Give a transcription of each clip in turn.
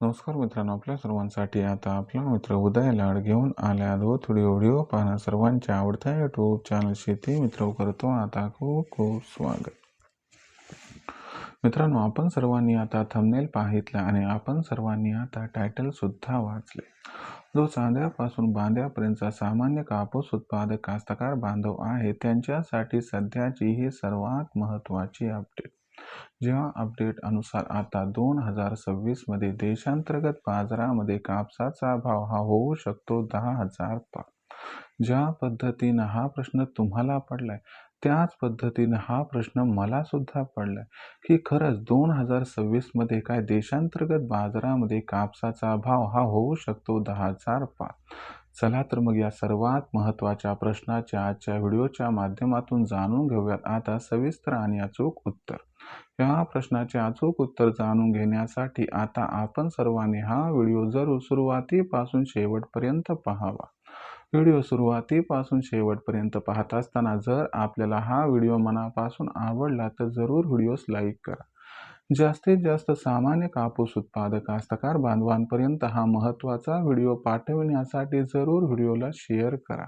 नमस्कार मित्रांनो आपल्या सर्वांसाठी आता आपला मित्र उदय लाड घेऊन आल्या व थोडी व्हिडिओ पाहणं सर्वांच्या आवडत्या यूट्यूब चॅनल शेती मित्र करतो. आता खूप खूप स्वागत. मित्रांनो आपण सर्वांनी आता थंबनेल पाहितला आणि आपण सर्वांनी आता टायटल सुद्धा वाचले. जो चांद्यापासून बांध्यापर्यंतचा सामान्य कापूस उत्पादक कास्तकार बांधव आहे त्यांच्यासाठी सध्याची ही सर्वात महत्त्वाची अपडेट जेव्हा अपडेट अनुसार आता दोन हजार सव्वीसमध्ये देशांतर्गत बाजारामध्ये कापसाचा भाव हा होऊ शकतो दहा हजार पाच ज्या पद्धतीनं हा प्रश्न तुम्हाला पडलाय त्याच पद्धतीनं हा प्रश्न मला सुद्धा पडलाय की खरंच दोन हजार सव्वीसमध्ये काय देशांतर्गत बाजारामध्ये कापसाचा भाव हा होऊ शकतो दहा हजार पाच चला तर मग या सर्वात महत्त्वाच्या प्रश्नाच्या आजच्या व्हिडिओच्या माध्यमातून जाणून घेऊयात. आता सविस्तर आणि अचूक उत्तर. या प्रश्नाचे अचूक उत्तर जाणून घेण्यासाठी आता आपण सर्वांनी हा व्हिडिओ जरूर सुरुवातीपासून शेवटपर्यंत पाहावा. व्हिडिओ सुरुवातीपासून शेवटपर्यंत पाहत असताना जर आपल्याला हा व्हिडिओ मनापासून आवडला तर जरूर व्हिडिओस लाईक करा. जास्तीत जास्त सामान्य कापूस उत्पादक कास्तकार बांधवांपर्यंत हा महत्त्वाचा व्हिडिओ पाठविण्यासाठी जरूर व्हिडिओला शेअर करा.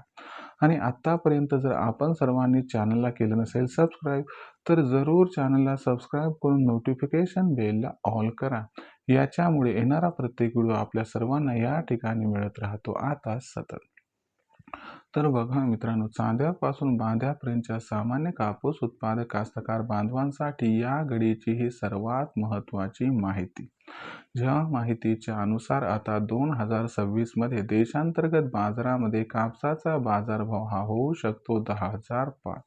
आणि आत्तापर्यंत जर आपण सर्वांनी चॅनलला केलं नसेल सबस्क्राईब तर जरूर चॅनलला सबस्क्राईब करून नोटिफिकेशन बेलला ऑल करा. याच्यामुळे येणारा प्रत्येक व्हिडिओ आपल्या सर्वांना या ठिकाणी मिळत राहतो. आता सतत. तर बघा मित्रांनो चांद्यापासून बांध्यापर्यंतच्या सामान्य कापूस उत्पादक कास्तकार बांधवांसाठी या घडीची ही सर्वात महत्त्वाची माहिती. ज्या माहितीच्या अनुसार आता दोन हजार सव्वीसमध्ये देशांतर्गत बाजारामध्ये कापसाचा बाजारभाव हा होऊ शकतो दहा हजार पाच.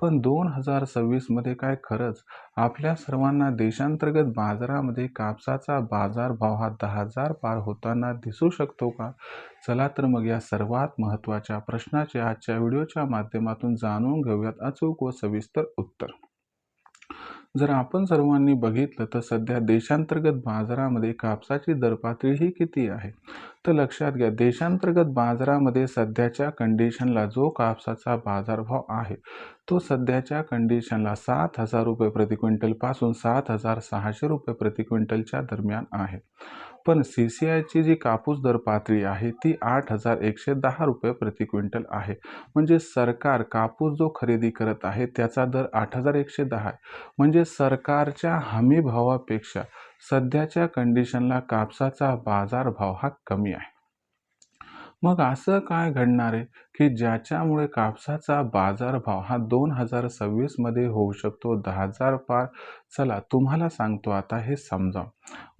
पण दोन हजार सव्वीसमध्ये काय खरंच? आपल्या सर्वांना देशांतर्गत बाजारामध्ये कापसाचा बाजारभाव हा दहा हजार पार होताना दिसू शकतो का? चला तर मग या सर्वात महत्त्वाच्या प्रश्नाचे आजच्या व्हिडिओच्या माध्यमातून जाणून घेऊयात अचूक व सविस्तर उत्तर. जर आपण सर्वांनी बघितलं तर सध्या देशांतर्गत बाजारामध्ये कापसाची दरपातळी ही किती आहे? तर लक्षात घ्या देशांतर्गत बाजारामध्ये सध्याच्या कंडिशनला जो कापसाचा बाजारभाव आहे तो सध्याच्या कंडिशनला सात हजार रुपये प्रति क्विंटलपासून सात हजार सहाशे रुपये प्रति क्विंटलच्या दरम्यान आहे. पण सी सी आयची जी कापूस दर पातळी आहे ती आठ हजार एकशे दहा रुपये प्रति क्विंटल आहे. म्हणजे सरकार कापूस जो खरेदी करत आहे त्याचा दर आठ हजार एकशे दहा आहे. म्हणजे सरकारच्या हमी भावापेक्षा सध्याच्या कंडिशनला कापसाचा बाजारभाव हा कमी आहे. मग असं काय घडणार आहे? की ज्याच्यामुळे कापसाचा बाजारभाव हा दोन हजार सव्वीसमध्ये होऊ शकतो. दहा हजार पार. चला तुम्हाला सांगतो आता हे समजा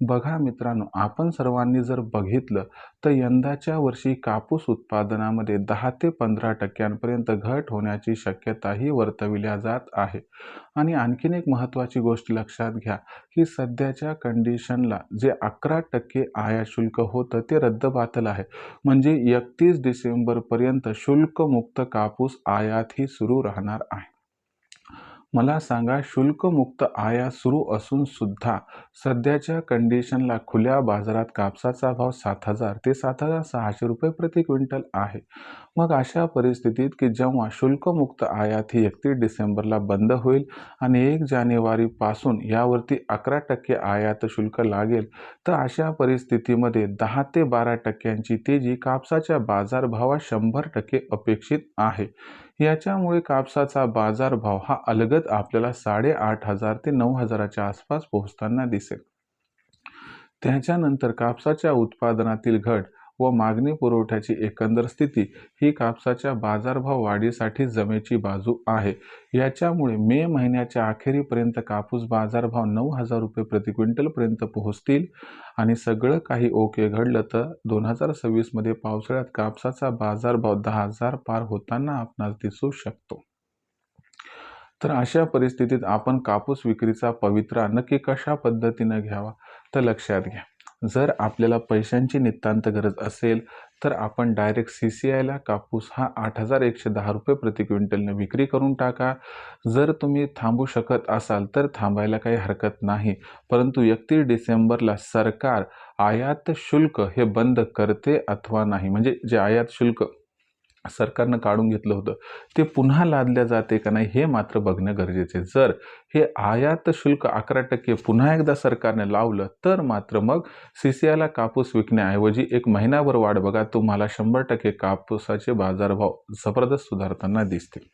बघा मित्रांनो आपण सर्वांनी जर बघितलं तर यंदाच्या वर्षी कापूस उत्पादनामध्ये दहा ते पंधरा टक्क्यांपर्यंत घट होण्याची शक्यताही वर्तविल्या जात आहे. आणि आणखीन एक महत्त्वाची गोष्ट लक्षात घ्या की सध्याच्या कंडिशनला जे अकरा टक्के आयात शुल्क होतं ते रद्दबातल आहे. म्हणजे एकतीस डिसेंबरपर्यंत शुल्कमुक्त कापूस आयातही सुरू राहणार आहे. मला सांगा शुल्कमुक्त आयात सुरू असून सुद्धा सध्याच्या कंडिशनला खुल्या बाजारात कापसाचा भाव सात हजार ते सात हजार सहाशे रुपये प्रति क्विंटल आहे. मग अशा परिस्थितीत की जेव्हा शुल्कमुक्त आयात ही एकतीस डिसेंबरला बंद होईल आणि एक जानेवारीपासून यावरती अकरा टक्के आयात शुल्क लागेल तर अशा परिस्थितीमध्ये दहा ते बारा टक्क्यांची तेजी कापसाच्या बाजारभावात शंभर टक्के अपेक्षित आहे. याच्यामुळे कापसाचा बाजारभाव हा अलगद आपल्याला साडेआठ हजार ते नऊ हजाराच्या आसपास पोहोचताना दिसेल. त्याच्यानंतर कापसाच्या उत्पादनातील घट व मागणी पुरवठ्याची एकंदर स्थिती ही कापसाच्या बाजारभाव वाढीसाठी जमेची बाजू आहे. याच्यामुळे मे महिन्याच्या अखेरीपर्यंत कापूस बाजारभाव नऊ हजार रुपये प्रति क्विंटलपर्यंत पोहोचतील आणि सगळं काही ओके घडलं तर दोन हजार सव्वीसमध्ये पावसाळ्यात कापसाचा बाजारभाव दहा हजार पार होताना आपणास दिसू शकतो. तर अशा परिस्थितीत आपण कापूस विक्रीचा पवित्रा नक्की कशा पद्धतीनं घ्यावा? तर लक्षात घ्या. जर आपल्याला पैशांची नितांत गरज असेल तर आपण डायरेक्ट सी सी आयला कापूस हा आठ हजार एकशे दहा रुपये प्रति क्विंटलने विक्री करून टाका. जर तुम्ही थांबू शकत असाल तर थांबायला काही हरकत नाही. परंतु एकतीस डिसेंबरला सरकार आयात शुल्क हे बंद करते अथवा नाही? म्हणजे जे आयात शुल्क सरकारनं काढून घेतलं होतं ते पुन्हा लादल्या जाते का नाही हे मात्र बघणं गरजेचे आहे. जर हे आयात शुल्क अकरा टक्के पुन्हा एकदा सरकारने लावलं तर मात्र मग सी सी आयला कापूस विकण्याऐवजी एक महिनाभर वाढ बघा तुम्हाला शंभर टक्के कापूसाचे बाजारभाव जबरदस्त सुधारताना दिसतील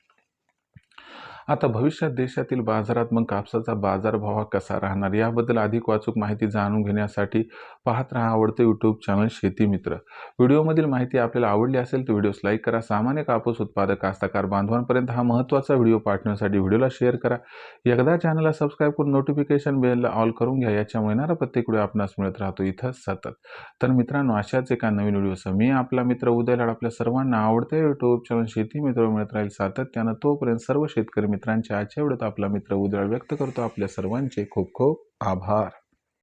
आता भविष्यात देशातील बाजारात मग कापसाचा बाजारभाव हा कसा राहणार? याबद्दल अधिक वाचूक माहिती जाणून घेण्यासाठी पाहत राहा आवडते यूट्यूब चॅनल शेती मित्र. व्हिडिओमधील माहिती आपल्याला आवडली असेल तर व्हिडिओस लाईक करा. सामान्य कापूस उत्पादक कास्तकार बांधवांपर्यंत हा महत्त्वाचा व्हिडिओ पाठवण्यासाठी व्हिडिओला शेअर करा. एकदा चॅनलला सबस्क्राईब करून नोटिफिकेशन बेलला ऑल करून घ्या. याच्यामुळे येणारा प्रत्येक व्हिडिओ आपणास मिळत राहतो. इथं सतत. तर मित्रांनो अशाच एका नवीन व्हिडिओसह मी आपला मित्र उदय लाड आपल्या सर्वांना आवडते यूट्यूब चॅनल शेती मित्र मिळत राहील सातत्यानं तोपर्यंत सर्व शेतकरी मित्रांच्या आजच्या आवडत आपला मित्र उदळ व्यक्त करतो. आपल्या सर्वांचे खूप खूप आभार.